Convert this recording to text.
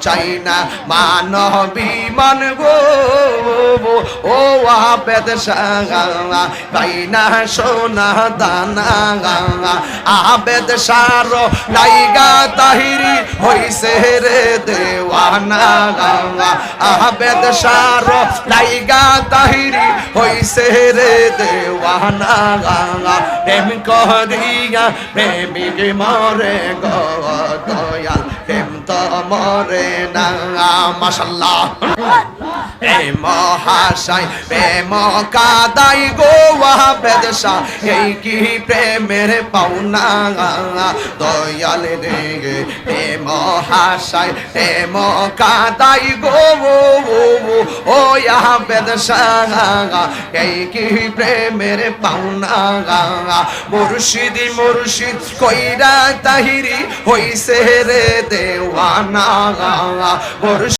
চাই না মানবী মান গো, ও আবেদ সাগা। পাই না সোনা দানা। আবেদ সার লাইগা তাহিরি হইছে রে দেওয়ানা। আবেদ সার লাইগা তাহিরি হইছে রে দেওয়ানা। প্রেম করিয়া, প্রেমিক মরে গো, দয়াল। প্রেম তো মরে না মাশাল্লাহ। এ মহাশয়, প্রেম কাদাই গোয়া বেদশা, এই কি প্রেমের পাওনা? দয়াল রে এ মহাশয়, প্রেম কাদাই গো ও ইয়া বেদশা, এই কি প্রেমের পাওনা? মুর্শিদি, মুর্শিদ কইরা তাহিরি হইছে রে দেওয়ানা। মুর্শিদ